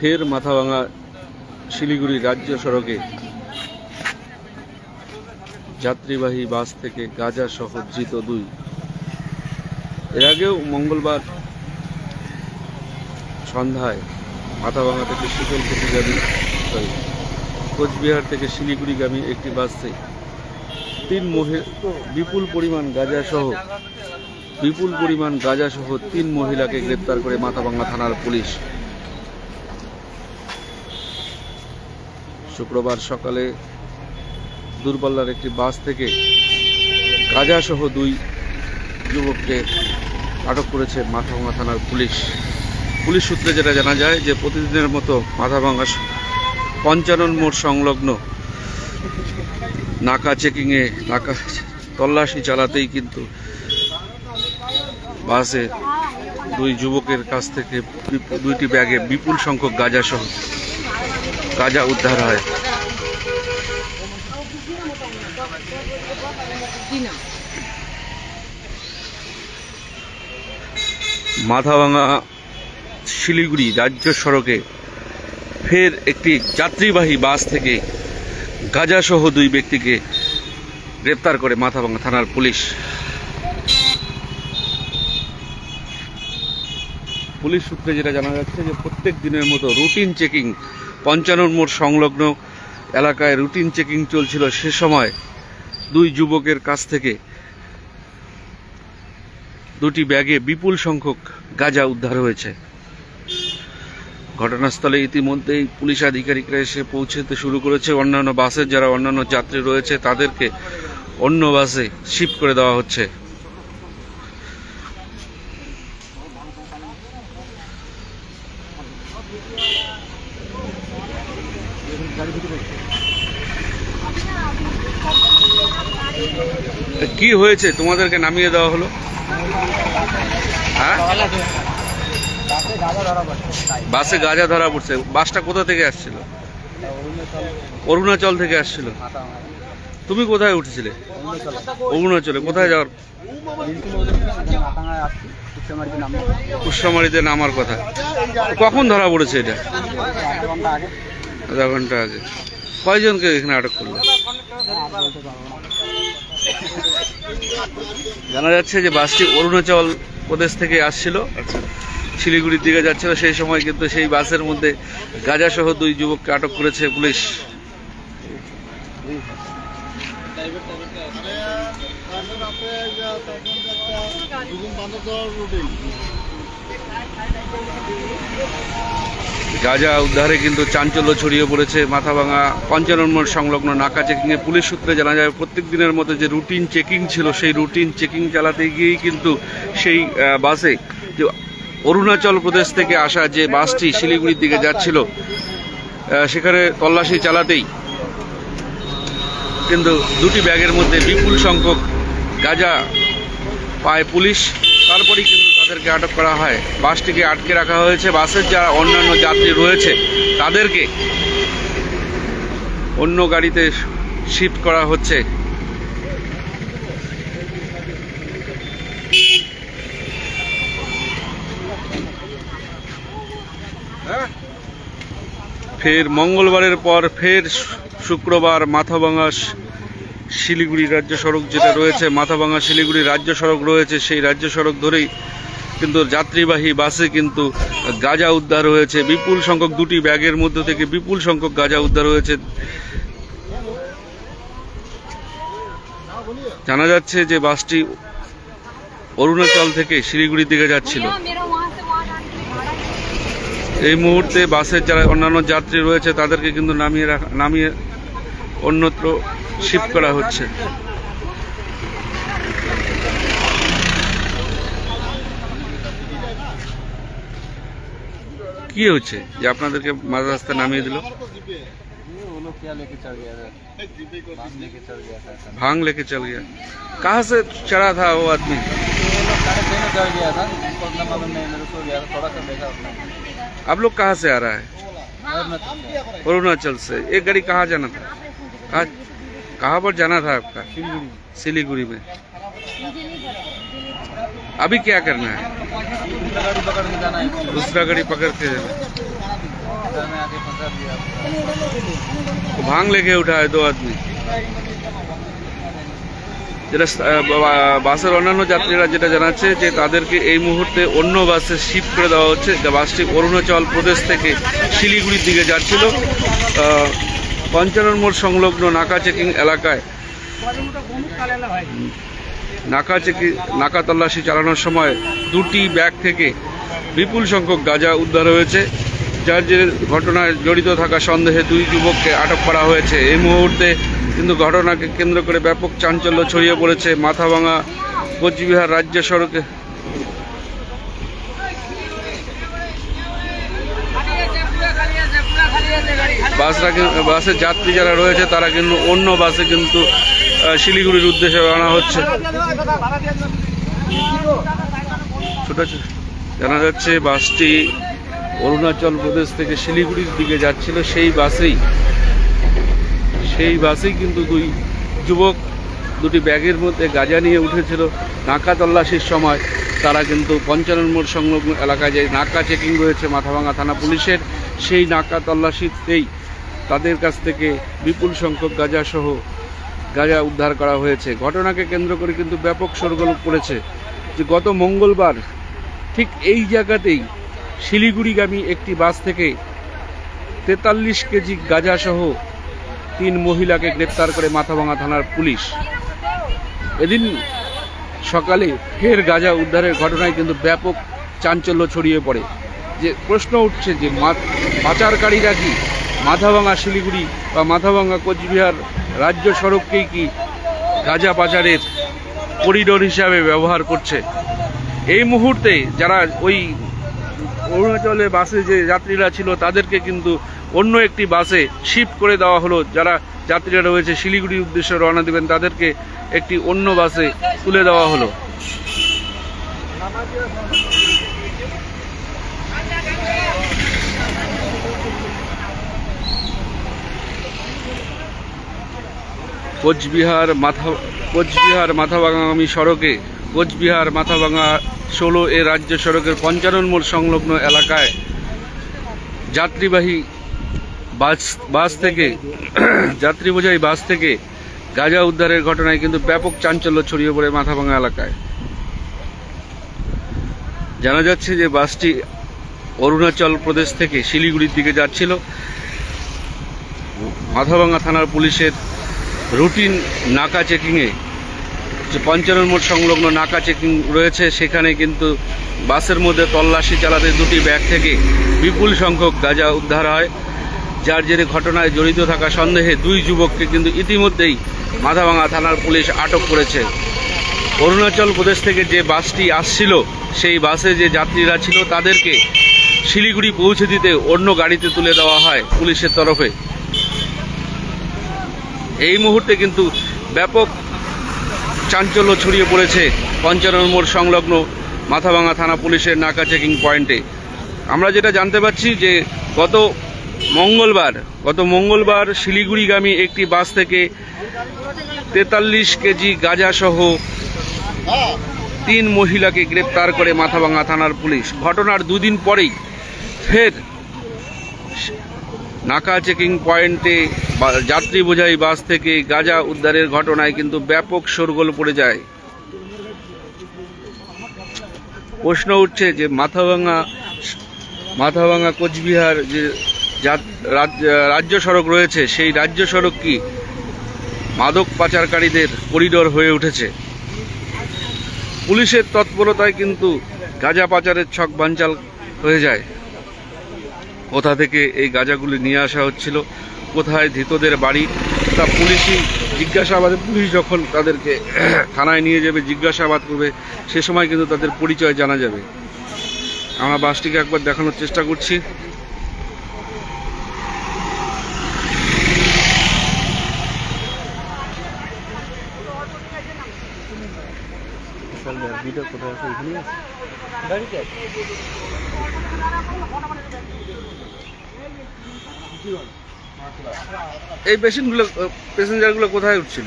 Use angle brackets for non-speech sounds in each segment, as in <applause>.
ফের মাথাভাঙা শিলিগুড়ি রাজ্য সড়কে যাত্রীবাহী বাস থেকে গাজা সহ ধৃত দুই। এর আগেও মঙ্গলবার সন্ধ্যায় মাথাভাঙা থেকে শীতলকুচিগামী সরি, কোচবিহার থেকে শিলিগুড়িগামী একটি বাসে তিন মহি, বিপুল পরিমাণ গাঁজা সহ, বিপুল পরিমাণ গাঁজা সহ তিন মহিলাকে গ্রেপ্তার করে মাথাভাঙ্গা থানার পুলিশ। শুক্রবার সকালে দূরপাল্লার একটি বাস থেকে গাঁজা সহ দুই যুবককে আটক করেছে মাথাভাঙ্গা থানার পুলিশ। পুলিশ সূত্রে যেটা জানা যায় যে প্রতিদিনের মতো মাথাভাঙ্গা স- পঞ্চানন মোড় সংলগ্ন নাকা চেকিংয়ে নাকা তল্লাশি চালাতেই কিন্তু বাসে দুই যুবকের কাছ থেকে দুইটি ব্যাগে বিপুল সংখ্যক গাঁজা সহ গাঁজা উদ্ধার হয়। মাথাভাঙা শিলিগুড়ি রাজ্য সড়কে ফের একটি যাত্রীবাহী বাস থেকে গাঁজা সহ দুই ব্যক্তিকে গ্রেপ্তার করে মাথাভাঙা থানার পুলিশ। পুলিশ সূত্রে যেটা জানা যাচ্ছে যে প্রত্যেক দিনের মতো রুটিন চেকিং, পঞ্চানন মোড় সংলগ্ন এলাকায় রুটিন চেকিং চলছিল। সে সময় দুই যুবকের কাছ থেকে দুটি ব্যাগে বিপুল সংখ্যক গাঁজা উদ্ধার হয়েছে। ঘটনাস্থলে ইতিমধ্যেই পুলিশ আধিকারিকরা এসে পৌঁছতে শুরু করেছে। অন্যান্য বাসের যারা অন্যান্য যাত্রী রয়েছে, তাদেরকে অন্য বাসে শিফট করে দেওয়া হচ্ছে। কি হয়েছে? তোমাদেরকে নামিয়ে দেওয়া হলো? বাসে গাঁজা ধরা পড়ছে। বাসটা কোথা থেকে আসছিল? অরুণাচল থেকে আসছিল। তুমি কোথায় উঠেছিলে? অরুণাচলে। কোথায় যাওয়ার? কুসামারিতে নামার কথা। কখন ধরা পড়েছে এটা? আধা ঘণ্টা আগে। কয়জনকে এখানে আটক করল? জানা যাচ্ছে যে বাসটি অরুণাচল প্রদেশ থেকে আসছিল। শিলিগুড়ির দিকে যাচ্ছিল সেই সময় কিন্তু সেই বাসের মধ্যে গাঁজা সহ দুই যুবককে আটক করেছে পুলিশ। গাঁজা উদ্ধারে কিন্তু চাঞ্চল্য ছড়িয়ে পড়েছে মাথাভাঙা পঞ্চানন মোড় সংলগ্ন নাকা চেকিংয়ে। পুলিশ সূত্রে জানা যায়, প্রত্যেক দিনের মতো যে রুটিন চেকিং ছিল, সেই রুটিন চেকিং চালাতে গিয়েই কিন্তু সেই বাসে যে অরুণাচল প্রদেশ থেকে আসা যে বাসটি শিলিগুড়ির দিকে যাচ্ছিল সেখানে তল্লাশি চালাতেই কিন্তু দুটি ব্যাগের মধ্যে বিপুল সংখ্যক গাঁজা পায় পুলিশ। তারপরেই কিন্তু তাদেরকে আটক করা হয়। বাসটিকে আটকে রাখা হয়েছে। বাসের যারা অন্যান্য যাত্রী রয়েছে, তাদেরকে অন্য গাড়িতে শিফট করা হচ্ছে। ফের মঙ্গলবারের পর ফের শুক্রবার মাথাভাঙা শিলিগুড়ি রাজ্য সড়ক যেটা রয়েছে, মাথাভাঙা শিলিগুড়ি রাজ্য সড়ক রয়েছে, সেই রাজ্য সড়ক ধরেই কিন্তু যাত্রীবাহী বাসে কিন্তু গাঁজা উদ্ধার হয়েছে। বিপুল সংখ্যক দুটি ব্যাগের মধ্যে থেকে বিপুল সংখ্যক গাঁজা উদ্ধার হয়েছে। জানা যাচ্ছে যে বাসটি অরুণাচল থেকে শিলিগুড়ির দিকে যাচ্ছিল। এই মুহূর্তে বাসের যারা অন্যান্য যাত্রী রয়েছে, তাদেরকে কিন্তু নামিয়ে রাখা নামিয়ে অন্যত্র শিফট করা হচ্ছে। কি হচ্ছে যে আপনাদেরকে মাঝ রাস্তায় নামিয়ে দিল वो लोग क्या लेके चल गया था बांध लेके चल गया था वो भांग लेके चल गया कहाँ से चढ़ा था वो आदमी लोग साढ़े छः में चढ़ गया था उनको उतना मालूम नहीं मेरे को गया था थोड़ा सा देखा अपना आप लोग कहाँ से आ रहा है और मैं तो क्या? अरुणाचल से एक गाड़ी कहाँ जाना था कहाँ कहाँ पर जाना था आपका सिलगुड़ी सिलीगुड़ी में अभी क्या करना है दूसरा गाड़ी पकड़ के जाना है दूसरा गाड़ी पकड़ के इधर में आके फंसा दिया भांग लेके उठा है दो आदमी যেটা আহ, বা- বাসের অন্যান্য যাত্রীরা যেটা জানাচ্ছে যে তাদেরকে এই মুহূর্তে অন্য বাসে শিফট করে দেওয়া হচ্ছে যে বাসটি অরুণাচল প্রদেশ থেকে শিলিগুড়ির দিকে যাচ্ছিল আহ, পঞ্চানন মোড় সংলগ্ন নাকা চেকিং এলাকায় নাকা চেকি নাকা তল্লাশি চালানোর সময় দুটি ব্যাগ থেকে বিপুল সংখ্যক গাঁজা উদ্ধার হয়েছে। যার যে ঘটনায় জড়িত থাকা সন্দেহে দুই যুবককে আটক করা হয়েছে। এই মুহূর্তে কিন্তু ঘটনাকে কেন্দ্র করে ব্যাপক চাঞ্চল্য ছড়িয়ে পড়েছে মাথাভাঙা কোচবিহার রাজ্য সড়কে। বাসরা বাসের যাত্রী যারা রয়েছে, তারা কিন্তু অন্য বাসে কিন্তু শিলিগুড়ির উদ্দেশ্যে রওনা হচ্ছে। জানা যাচ্ছে বাসটি অরুণাচল প্রদেশ থেকে শিলিগুড়ির দিকে যাচ্ছিল। সেই বাসেই সেই বাসেই কিন্তু দুই যুবক দুটি ব্যাগের মধ্যে গাঁজা নিয়ে উঠেছিল। নাকা তল্লাশির সময় তারা কিন্তু পঞ্চানন মোড় সংলগ্ন এলাকায় যে নাকা চেকিং রয়েছে মাথাভাঙা থানা পুলিশের, সেই নাকা তল্লাশিতেই তাদের কাছ থেকে বিপুল সংখ্যক গাঁজা সহ গাঁজা উদ্ধার করা হয়েছে। ঘটনাকে কেন্দ্র করে কিন্তু ব্যাপক সরগোল পড়েছে যে গত মঙ্গলবার ঠিক এই জায়গাতেই শিলিগুড়িগামী একটি বাস থেকে তেতাল্লিশ কেজি গাঁজা সহ তিন মহিলাকে গ্রেপ্তার করে মাথাভাঙা থানার পুলিশ। এদিন সকালে ফের গাঁজা উদ্ধারের ঘটনায় কিন্তু ব্যাপক চাঞ্চল্য ছড়িয়ে পড়ে। যে প্রশ্ন উঠছে যে পাচারকারীরা কি মাথাভাঙা শিলিগুড়ি বা মাথাভাঙা কোচবিহার রাজ্য সড়ককেই কি গাঁজা পাচারের করিডোর হিসাবে ব্যবহার করছে? এই মুহূর্তে যারা ওই অরুণাচলে বাসে যে যাত্রীরা ছিল, তাদেরকে কিন্তু অন্য একটি বাসে শিফট করে দেওয়া হলো। যারা যাত্রীরা রয়েছে শিলিগুড়ির উদ্দেশ্যে রওনা দেবেন, তাদেরকে একটি অন্য বাসে তুলে দেওয়া হলো। কোচবিহার মাথা, কোচবিহার মাথাভাঙাগামী সড়কে, কোচবিহার মাথাভাঙা ষোলো এ রাজ্য সড়কের পঞ্চানন মোড় সংলগ্ন এলাকায় যাত্রীবাহী বাস বাস থেকে যাত্রী বোঝাই বাস থেকে গাঁজা উদ্ধারের ঘটনায় কিন্তু ব্যাপক চাঞ্চল্য ছড়িয়ে পড়ে মাথাভাঙা এলাকায়। জানা যাচ্ছে যে বাসটি অরুণাচল প্রদেশ থেকে শিলিগুড়ির দিকে যাচ্ছিল। মাথাভাঙা থানার পুলিশের রুটিন নাকা চেকিংয়ে, যে পঞ্চানন মোড় সংলগ্ন নাকা চেকিং রয়েছে, সেখানে কিন্তু বাসের মধ্যে তল্লাশি চালাতে দুটি ব্যাগ থেকে বিপুল সংখ্যক গাঁজা উদ্ধার হয়। যার জেরে ঘটনায় জড়িত থাকা সন্দেহে দুই যুবককে কিন্তু ইতিমধ্যেই মাথাভাঙা থানার পুলিশ আটক করেছে। অরুণাচল প্রদেশ থেকে যে বাসটি আসছিল, সেই বাসে যে যাত্রীরা ছিল, তাদেরকে শিলিগুড়ি পৌঁছে দিতে অন্য গাড়িতে তুলে দেওয়া হয় পুলিশের তরফে। এই মুহূর্তে কিন্তু ব্যাপক চাঞ্চল্য ছড়িয়ে পড়েছে পঞ্চানন মোড় সংলগ্ন মাথাভাঙা থানা পুলিশের নাকা চেকিং পয়েন্টে। আমরা যেটা জানতে পারছি যে গত মঙ্গলবার গত মঙ্গলবার শিলিগুড়িগামী একটি বাস থেকে তেতাল্লিশ কেজি গাঁজা সহ তিন মহিলাকে গ্রেপ্তার করে মাথাভাঙা থানার পুলিশ। ঘটনার দুদিন পরেই ফের নাকা চেকিং পয়েন্টে যাত্রী বোঝাই বাস থেকে গাঁজা উদ্ধারের ঘটনায় কিন্তু ব্যাপক শোরগোল পড়ে যায়। প্রশ্ন উঠছে যে মাথাভাঙা মাথাভাঙা কোচবিহার যে রাজ্য সড়ক রয়েছে, সেই রাজ্য সড়ক কি মাদক পাচারকারীদের করিডোর হয়ে উঠেছে? পুলিশের তৎপরতায় কিন্তু গাঁজা পাচারের ছক বানচাল হয়ে যায়। কোথা থেকে এই গাঁজাগুলি নিয়ে আসা হচ্ছিল, কোথায় ধৃতদের বাড়ি, তা পুলিশই জিজ্ঞাসাবাদে পুলিশ যখন তাদেরকে <clears throat> থানায় নিয়ে যাবে, জিজ্ঞাসাবাদ করবে, সে সময় কিন্তু তাদের পরিচয় জানা যাবে। আমরা বাসটিকে একবার দেখানোর চেষ্টা করছি। ভিডিও কোথায় আছে এখানে আছে? গাড়িতে আছে? এই পেশেন্টগুলো প্যাসেঞ্জারগুলো কোথায় উঠছিল?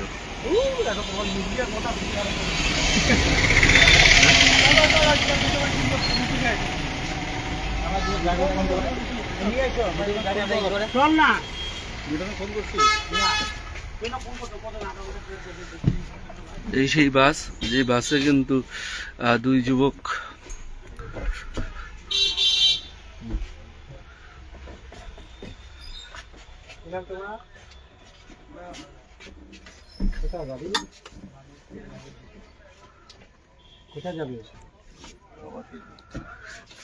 এই সেই বাস যে বাসে কিন্তু দুই যুবক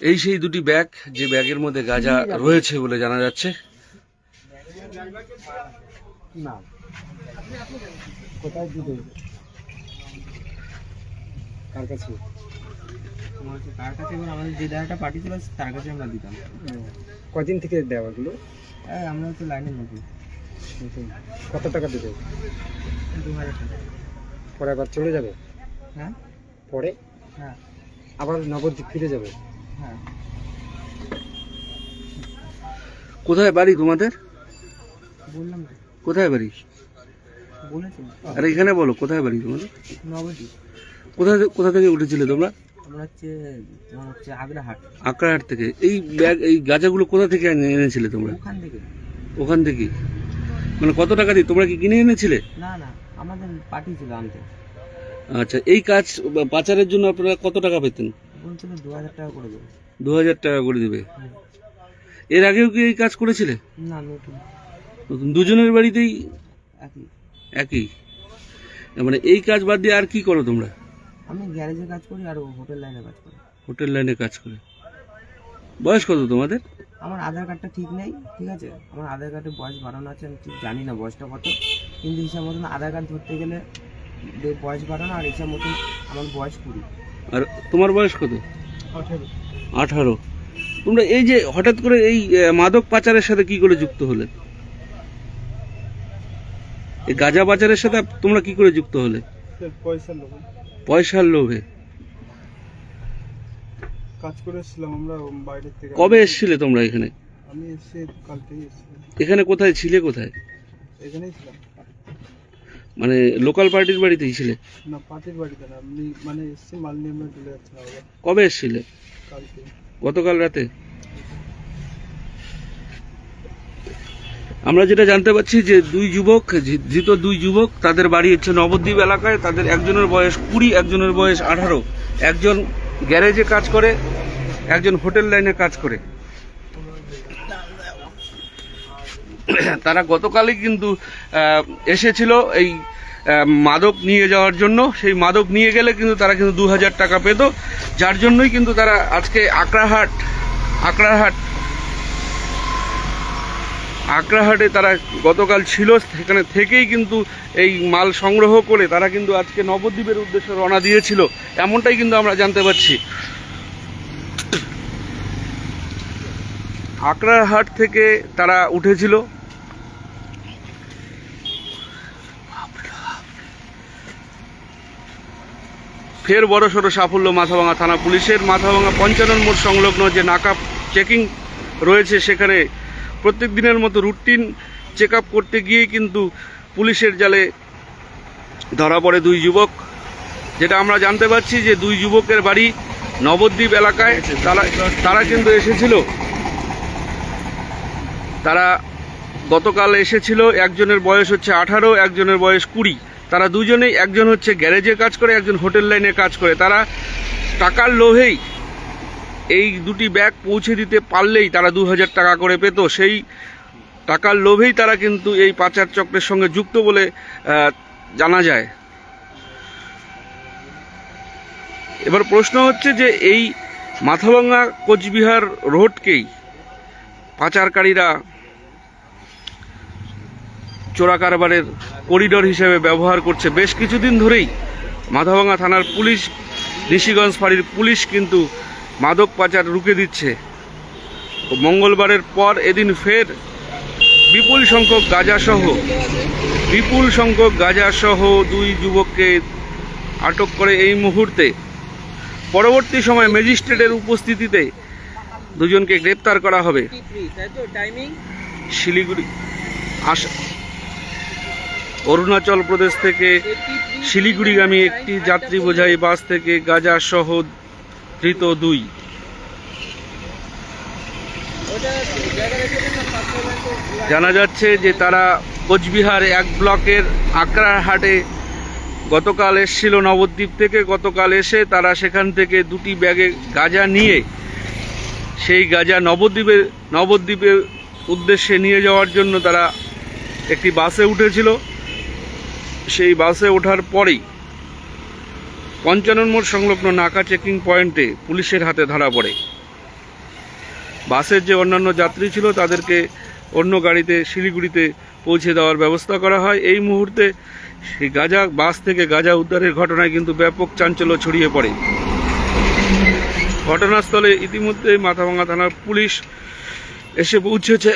এই সেই দুটি ব্যাগ যে ব্যাগের মধ্যে গাঁজা রয়েছে বলে জানা যাচ্ছে। না। কোথায় দিতে কার কাছে। তার কাছে এবার আমাদের যে দাদাটা পাঠিয়েছিল তার কাছে আমরা দিতাম। কদিন থেকে দেওয়া এগুলো হ্যাঁ আমরা তো লাইনের নতুন কত টাকা দেবে? দু হাজার টাকা। পরে আবার চলে যাবে? হ্যাঁ? পরে? হ্যাঁ। আবার নবদ্বীপ ফিরে যাবে? হ্যাঁ। কোথায় বাড়ি তোমাদের? বললাম কোথায় বাড়ি? বলেছি। আর এখানে বলো কোথায় বাড়ি তোমাদের? নবদ্বীপ। কোথা থেকে- কোথা থেকে উঠেছিলে তোমরা? আমরা হচ্ছে তোমার হচ্ছে আগ্রাহাট। থেকে। এই ব্যাগ এই গাঁজাগুলো কোথা থেকে এনে- এনেছিলে তোমরা? ওখান থেকে। ওখান থেকে? মানে কত টাকা দিয়ে? তোমরা কি কিনে এনেছিলে? না না আমাদের পাঠিয়েছিল আনতে। আচ্ছা এই কাজ বা পাচারের জন্য আপনারা কত টাকা পেতেন? বলছিল দু হাজার টাকা করে দেবো। দু হাজার টাকা করে দেবে। হুম। এর আগেও কি এই কাজ করেছিলে? না নতুন। নতুন। দুজনের বাড়িতেই? একই। একই। মানে এই কাজ বাদ দিয়ে আর কি করো তোমরা? আমি গ্যারেজে কাজ করি আর ও হোটেল লাইনে কাজ করি। হোটেল লাইনে কাজ করে। বয়স কত তোমাদের? আমার আধার কার্ডটা ঠিক নেই ঠিক আছে? আমার আধার কার্ডে বয়স বাড়ানো আছে আমি ঠিক জানি না বয়সটা কত। কিন্তু হিসাব মতন আধার কার্ড ধরতে গেলে যে বয়স বাড়ানো আর হিসাব মতন আমার বয়স কুড়ি। আর তোমার বয়স কত? আঠারো। আঠারো। তোমরা এই যে হঠাৎ করে এই মাদক পাচারের সাথে কি করে যুক্ত হলে? এই গাঁজা পাচারের সাথে তোমরা কি করে যুক্ত হলে? পয়সা পয়সার লোভে। কাজ করেছিলাম আমরা বাইরের থেকে। কবে এসেছিলে তোমরা এখানে? আমি এসে কালকেই এসেছিলাম। এখানে কোথায় ছিলে কোথায়? এখানেই ছিলাম। মানে লোকাল পার্টির বাড়িতেই ছিলে? না পার্টির বাড়িতে না আমি মানে এসছি মাল নিয়ে আমরা চলে যাচ্ছিলাম। কবে এসেছিলে? কালকে গতকাল রাতে? আমরা যেটা জানতে পারছি যে দুই যুবক ধৃত দুই যুবক, তাদের বাড়ি হচ্ছে নবদ্বীপ এলাকায়, তাদের একজনের বয়স কুড়ি, একজনের বয়স আঠারো। একজন গ্যারেজে কাজ করে, একজন হোটেল লাইনে কাজ করে। তারা গতকালই কিন্তু এসেছিল এই মাদক নিয়ে যাওয়ার জন্য। সেই মাদক নিয়ে গেলে কিন্তু তারা কিন্তু দু হাজার টাকা পেত। যার জন্যই কিন্তু তারা আজকে আকড়াহাট আকড়াহাট আকড়াহাটে তারা গতকাল ছিল, সেখানে থেকেই কিন্তু এই মাল সংগ্রহ করে তারা কিন্তু আজকে নবদ্বীপের উদ্দেশ্যে রওনা দিয়েছিল। এমনটাই কিন্তু আমরা জানতে পারছি। আকড়াহাট থেকে তারা উঠেছিল। ফের বড় সড়ো সাফল্য মাথাভাঙা থানা পুলিশের। মাথাভাঙা পঞ্চানন মোড় সংলগ্ন যে নাকা চেকিং রয়েছে, সেখানে প্রত্যেক দিনের মতো রুটিন চেক করতে গিয়ে কিন্তু পুলিশের জালে ধরা পড়ে দুই যুবক। যেটা আমরা জানতে পারছি যে দুই যুবকের বাড়ি নবদ্বীপ এলাকায় তারা তারা কিন্তু এসেছিল। তারা গতকাল এসেছিল, একজনের বয়স হচ্ছে আঠারো, একজনের বয়স কুড়ি। তারা দুজনেই, একজন হচ্ছে গ্যারেজে কাজ করে, একজন হোটেল লাইনে কাজ করে। তারা টাকার লোভেই এই দুটি ব্যাগ পৌঁছে দিতে পারলেই তারা দু হাজার টাকা করে পেত। সেই টাকার লোভেই তারা কিন্তু এই পাচার চক্রের সঙ্গে যুক্ত বলে জানা যায়। এবার প্রশ্ন হচ্ছে যে এই মাথাভাঙ্গা কোচবিহার রোডকেই পাচারকারীরা চোরা কারবারের করিডোর হিসেবে ব্যবহার করছে। বেশ কিছুদিন ধরেই মাথাভাঙ্গা থানার পুলিশ ঋষিগঞ্জ ফাঁড়ির পুলিশ কিন্তু মাদক পাচার রুখে দিচ্ছে। মঙ্গলবারের পর এদিন ফের বিপুল সংখ্যক গাঁজাসহ, বিপুল সংখ্যক গাঁজাসহ দুই যুবককে আটক করে এই মুহূর্তে। পরবর্তী সময় ম্যাজিস্ট্রেটের উপস্থিতিতে দুজনকে গ্রেপ্তার করা হবে। শিলিগুড়ি আস অরুণাচল প্রদেশ থেকে শিলিগুড়িগামী একটি যাত্রী বোঝাই বাস থেকে গাঁজা সহ ধৃত দুই। জানা যাচ্ছে যে তারা কোচবিহার এক ব্লকের আকরারহাটে গতকাল এসেছিল নবদ্বীপ থেকে। গতকাল এসে তারা সেখান থেকে দুটি ব্যাগে গাঁজা নিয়ে সেই গাঁজা নবদ্বীপে, নবদ্বীপের উদ্দেশ্যে নিয়ে যাওয়ার জন্য তারা একটি বাসে উঠেছিল। সেই বাসে ওঠার পরেই পঞ্চানন মোড় সংলগ্ন নাকা চেকিং পয়েন্টে পুলিশের হাতে ধরা পড়ে। বাসের যে অন্যান্য যাত্রী ছিল, তাদেরকে অন্য গাড়িতে, শিলিগুড়িতে পৌঁছে দেওয়ার ব্যবস্থা করা হয়। এই মুহূর্তে সেই গাজা বাস থেকে গাজা উদ্ধারের ঘটনায় কিন্তু ব্যাপক চাঞ্চল্য ছড়িয়ে পড়ে। ঘটনাস্থলে ইতিমধ্যে মাথাভাঙা থানার পুলিশ এসে পৌঁছেছে।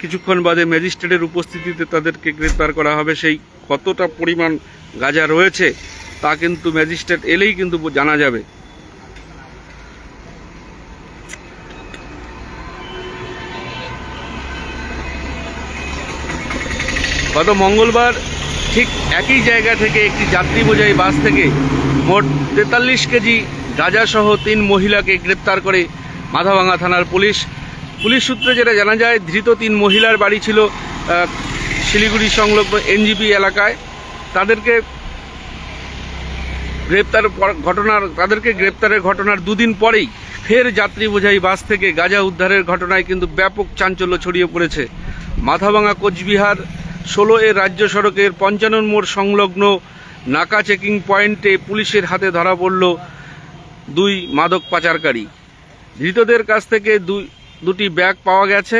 কিছুক্ষণ বাদে ম্যাজিস্ট্রেটের উপস্থিতিতে তাদেরকে গ্রেপ্তার করা হবে। সেই কতটা পরিমাণ গাঁজা রয়েছে, তা কিন্তু ম্যাজিস্ট্রেট এলেই কিন্তু জানা যাবে। গত মঙ্গলবার ঠিক একই জায়গা থেকে একটি যাত্রী বাস থেকে মোট তেতাল্লিশ কেজি গাঁজাসহ তিন মহিলাকে গ্রেপ্তার করে মাথাভাঙা থানার পুলিশ। পুলিশ সূত্রে যেটা জানা যায়, ধৃত তিন মহিলার বাড়ি ছিল শিলিগুড়ি সংলগ্ন এনজিপি এলাকায়। তাদেরকে গ্রেপ্তার ঘটনার, তাদেরকে গ্রেপ্তারের ঘটনার দুদিন পরেই ফের যাত্রী বোঝাই বাস থেকে গাঁজা উদ্ধারের ঘটনায় কিন্তু ব্যাপক চাঞ্চল্য ছড়িয়ে পড়েছে। মাথাভাঙা কোচবিহার ষোলো এর রাজ্য সড়কের পঞ্চানন মোড় সংলগ্ন নাকা চেকিং পয়েন্টে পুলিশের হাতে ধরা পড়ল দুই মাদক পাচারকারী। ধৃতদের কাছ থেকে দুই, দুটি ব্যাগ পাওয়া গেছে।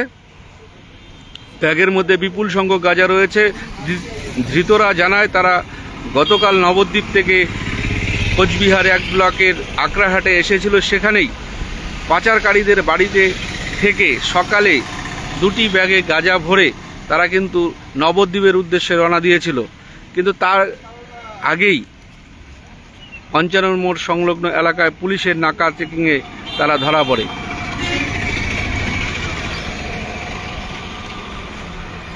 ব্যাগের মধ্যে বিপুল সংখ্যক গাঁজা রয়েছে। ধৃতরা জানায় তারা গতকাল নবদ্বীপ থেকে কোচবিহার এক ব্লকের আকরাহাটে এসেছিল। সেখানেই পাচারকারীদের বাড়িতে থেকে সকালে দুটি ব্যাগে গাঁজা ভরে তারা কিন্তু নবদ্বীপের উদ্দেশ্যে রওনা দিয়েছিল। কিন্তু তার আগেই পঞ্চানন মোড় সংলগ্ন এলাকায় পুলিশের নাকা চেকিংয়ে তারা ধরা পড়ে।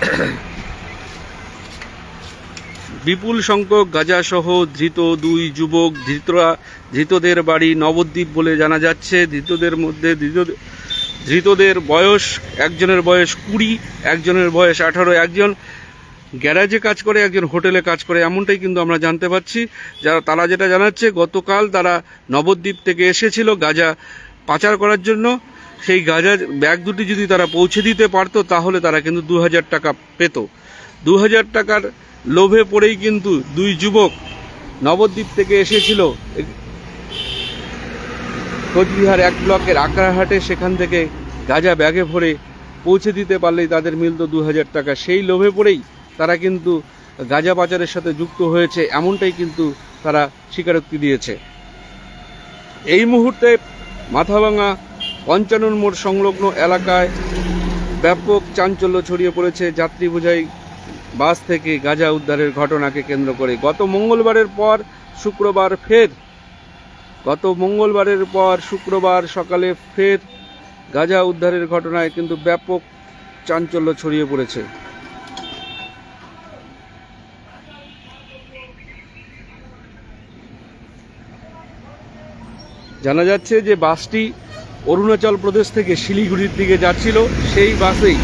<coughs> বিপুল সংখ্যক গাঁজাসহ ধৃত দুই যুবক, ধৃতরা, ধৃতদের বাড়ি নবদ্বীপ বলে জানা যাচ্ছে। ধৃতদের মধ্যে ধৃত, ধৃতদের বয়স একজনের বয়স কুড়ি, একজনের বয়স আঠারো, একজন গ্যারাজে কাজ করে, একজন হোটেলে কাজ করে, এমনটাই কিন্তু আমরা জানতে পারছি যারা, তারা যেটা জানাচ্ছে, গতকাল তারা নবদ্বীপ থেকে এসেছিল গাঁজা পাচার করার জন্য। সেই গাঁজার ব্যাগ দুটি যদি তারা পৌঁছে দিতে পারতো, তাহলে তারা কিন্তু দু হাজার টাকা পেত। দু হাজার টাকার লোভে পড়েই কিন্তু দুই যুবক নবদ্বীপ থেকে এসেছিল। কোচবিহার এক ব্লকের আকরাহাটে সেখান থেকে গাঁজা ব্যাগে ভরে পৌঁছে দিতে পারলেই তাদের মিলত দু হাজার টাকা। সেই লোভে পড়েই তারা কিন্তু গাঁজা পাচারের সাথে যুক্ত হয়েছে, এমনটাই কিন্তু তারা স্বীকারোক্তি দিয়েছে। এই মুহূর্তে মাথাভাঙা পঞ্চানন মোড় সংলগ্ন এলাকায় ব্যাপক চাঞ্চল্য ছড়িয়ে পড়েছে যাত্রী বোঝাই বাস থেকে গাঁজা উদ্ধারের ঘটনাকে কেন্দ্র করে। গত মঙ্গলবারের পর শুক্রবার ফের, গত মঙ্গলবারের পর শুক্রবার সকালে ফের গাঁজা উদ্ধারের ঘটনায় কিন্তু ব্যাপক চাঞ্চল্য ছড়িয়ে পড়েছে। জানা যাচ্ছে যে বাসটি অরুণাচল প্রদেশ থেকে শিলিগুড়ির দিকে যাচ্ছিল। সেই বাসেই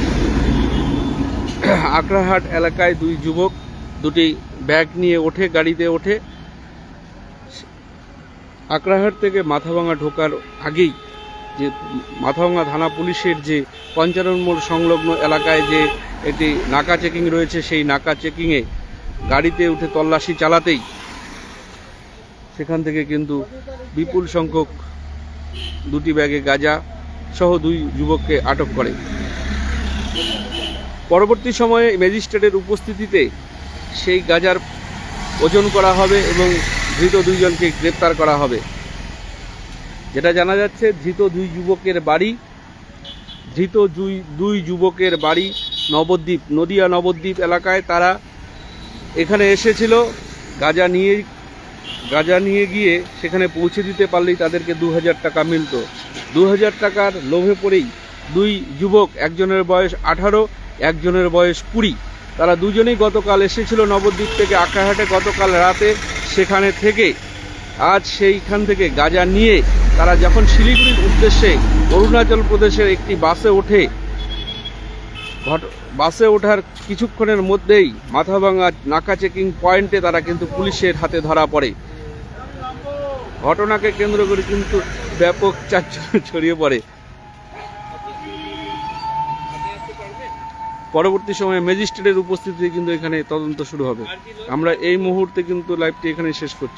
আকরাহাট এলাকায় দুই যুবক দুটি ব্যাগ নিয়ে ওঠে, গাড়িতে ওঠে। আকরাহাট থেকে মাথাভাঙা ঢোকার আগেই যে মাথাভাঙা থানা পুলিশের যে পঞ্চানন মোড় সংলগ্ন এলাকায় যে একটি নাকা চেকিং রয়েছে, সেই নাকা চেকিংয়ে গাড়িতে উঠে তল্লাশি চালাতেই সেখান থেকে কিন্তু বিপুল সংখ্যক দুটি ব্যাগে গাঁজা সহ দুই যুবককে আটক করে। পরবর্তী সময়ে ম্যাজিস্ট্রেটের উপস্থিতিতে সেই গাজার ওজন করা হবে এবং ধৃত দুইজনকে গ্রেপ্তার করা হবে। যেটা জানা যাচ্ছে, ধৃত দুই যুবকের বাড়ি, ধৃত দুই দুই যুবকের বাড়ি নবদ্বীপ, নদিয়া নবদ্বীপ এলাকায় তারা এখানে এসেছিল, গাজা নিয়ে গাজা নিয়ে গিয়ে সেখানে পৌঁছে দিতে পারলেই তাদেরকে দু হাজার টাকা মিলত। দু হাজার টাকার লোভে পড়েই দুই যুবক, একজনের বয়স আঠারো, একজনের বয়স কুড়ি। তারা দুজনেই গতকাল এসেছিল নবদ্বীপ থেকে আকাহাটে গতকাল রাতে সেখানে থেকে। আজ সেইখান থেকে গাঁজা নিয়ে তারা যখন শিলিগুড়ির উদ্দেশ্যে অরুণাচল প্রদেশের একটি বাসে ওঠে ঘট- বাসে ওঠার কিছুক্ষণের মধ্যেই মাথাভাঙা নাকা চেকিং পয়েন্টে তারা কিন্তু পুলিশের হাতে ধরা পড়ে। ঘটনাকে কেন্দ্র করে কিন্তু ব্যাপক চাঞ্চল্য ছড়িয়ে পড়ে। পরবর্তী সময়ে ম্যাজিস্ট্রেটের উপস্থিতিতে কিন্তু এখানে তদন্ত শুরু হবে। আমরা এই মুহূর্তে কিন্তু লাইভটি এখানে শেষ করছি।